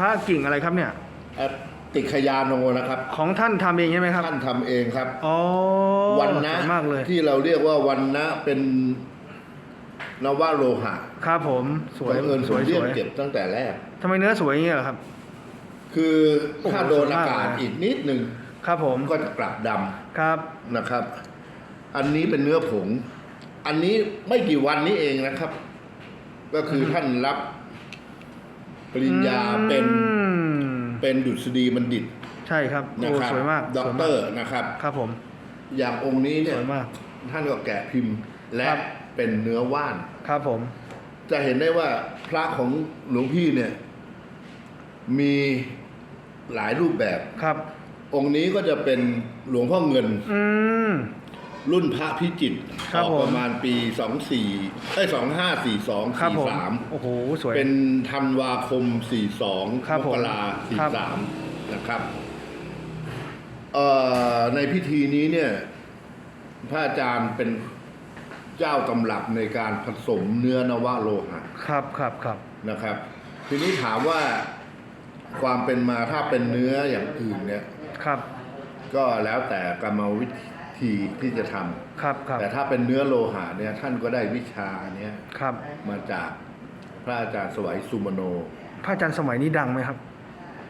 ระกิ่งอะไรครับเนี่ยเอ่อติขยาโนนะครับ ของท่านทำเองใช่ไหมครับท่านทำเองครับ อ๋อวันนะสวยมากเลยที่เราเรียกว่าวันนะเป็นนวโลหะครับผมสวยบังเอิญสผมวยเรีสยกวยเก็บตั้งแต่แรก ทำไมเนื้อสวยอย่างเงี้ยเหรอครับ คือโอ้โหถ้าโดนสวยากอามกาศเลยอีกนิดหนึ่งครับผมก็จะกลับดครับำนะครับ อันนี้เป็นเนื้อผง อันนี้ไม่กี่วันนี้เองนะครับ ก็คือท่านรับ ปริญญาเป็นอืมเป็นดุษฎีบัณฑิตใช่ครับนะโอ้ครับสวยมากด็อสกวยเตมาอกร์นะครับ ครับผม อย่างองค์นี้สเนี่ยวยมากท่านก็แกะพิมพ์ และครับ เป็นเนื้อว่าน ครับผม จะเห็นได้ว่าพระของหลวงพี่เนี่ย มีหลายรูปแบบ ครับ องค์นี้ก็จะเป็นหลวงพ่อเงิน อืม รุ่นพระพิจิตรครัอบอกผมประมาณปีสองสี่เอ้ยสองห้าสี่สองครับสี่ผมสามโอ้โหสวย เป็นธันวาคมสี่สองครับมผมกราสี่ครับ สามนะครับเอ่อในพิธีนี้เนี่ย พระอาจารย์เป็นเจ้าตำรับในการผสมเนื้อนวโลหะ ครับครับครับ นะครับ ทีนี้ถามว่าความเป็นมาถ้าเป็นเนื้ออย่างอื่นเนี่ย ครับ ก็แล้วแต่กรรมวิธี ที่จะทำครับครับแต่ถ้าเป็นเนื้อโลหะเนี่ยท่านก็ได้วิชาเนี้ยครับ มาจากพระอาจารย์สวัยสุมโน พระอาจารย์สมัยนี้ดังไหมครับ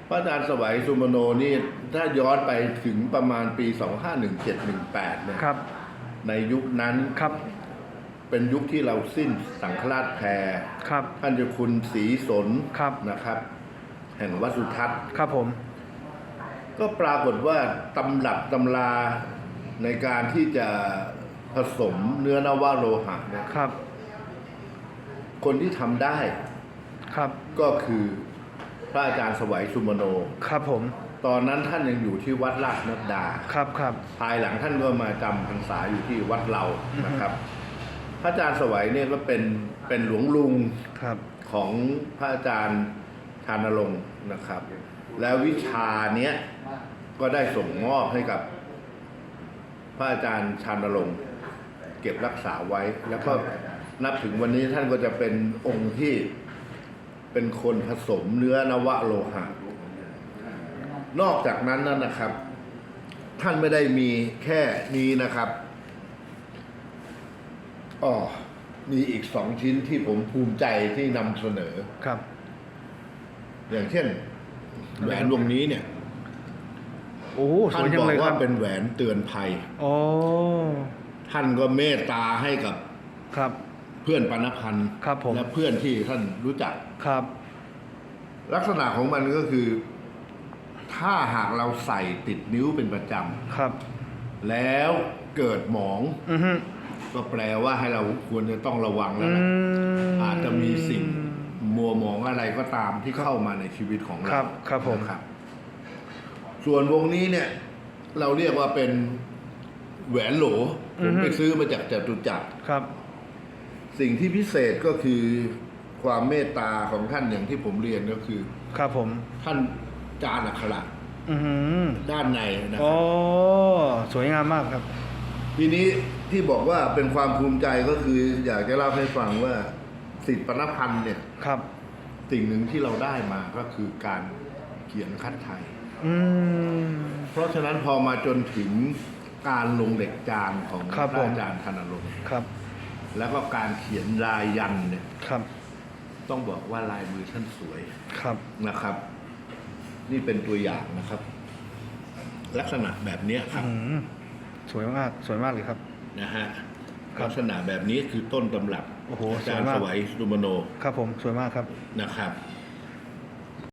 พระอาจารย์สวัยสุมโนนี่ถ้าย้อนไปถึงประมาณปี 2517-18เนี่ยครับ ในยุคนั้นครับเป็นยุคที่เราสิ้นสังฆราชแพรครับ ท่านเจ้าคุณศรีสนครับ นะครับ แห่งวัดสุทัศน์ครับผม ก็ปรากฏว่าตำรับตำรา ในการที่จะผสมเนื้อนวโลหะเนี่ยครับ คนที่ทำได้ครับ ก็คือพระอาจารย์สวัยสุมโน ครับผม ตอนนั้นท่านยังอยู่ที่วัดราชนัดดา ครับครับ ภายหลังท่านก็มาจำพรรษาอยู่ที่วัดเรานะครับ พระอาจารย์สวัยเนี่ยก็เป็นเป็นหลวงลุงครับ ของพระอาจารย์ชานรงค์นะครับ แล้ววิชาเนี้ยก็ได้ส่งมอบให้กับพ ระอาจารย์ชานรงค์เก็บรักษาไว้ แล้วก็นับถึงวันนี้ท่านก็จะเป็นองค์ที่เป็นคนผสมเนื้อนวโลหะ นอกจากนั้นนั่นนะครับ ท่านไม่ได้มีแค่นี้นะครับอ๋อมีอีกสองชิ้นที่ผมภูมิใจที่นำเสนอ ครับ อย่างเช่นแหวนวงนี้เนี่ย โอ้โหสท่านวยจับงอกเลยคว่ารับเป็นแหวนเตือนภัยโอ้ท่านก็เมตตาให้กับครับ เพื่อนปานพันธ์ครับผม และเพื่อนที่ท่านรู้จัก ครับลักษณะของมันก็คือ ถ้าหากเราใส่ติดนิ้วเป็นประจครับำแล้วเกิดหมอง อือฮึก็แปลว่าให้เราควรจะต้องระวังแล้อืวนะม อาจจะมีสิ่งมัวหมองอะไรก็ตามที่เข้ามาในชีวิตของคเรารับครับผม นะครับ ส่วนวงนี้เนี่ย เราเรียกว่าเป็นแหวนโหลผมไปซื้อมาจากจตุจักร ครับ สิ่งที่พิเศษก็คือความเมตตาของท่านอย่างที่ผมเรียนก็คือ ครับผม ท่านจานอักขระอือหือด้านในนะคโอ้รับสวยงามมากครับ ทีนี้ที่บอกว่าเป็นความภูมิใจก็คือ อยากจะเล่าให้ฟังว่าสิทธิปนพันธ์เนี่ย ครับ สิ่งหนึ่งที่เราได้มาก็คือการเขียนคัดไทย อืม เพราะฉะนั้นพอมาจนถึงการลงเหล็กจานของครับพระผมอาจารย์ธนรงค์ครับ แล้วก็การเขียนลายยันต์เนี่ย ครับ ต้องบอกว่าลายมือท่านสวยครับ นะครับ นี่เป็นตัวอย่างนะครับ ลักษณะแบบเนี้ยครับ อืม สวยมาก สวยมากเลยครับ นะฮะครับลักษณะแบบนี้คือต้นตำรับโอ้โหอาจารย์สวยมาก สวัยสุมโน ครับผม สวยมากครับ นะครับ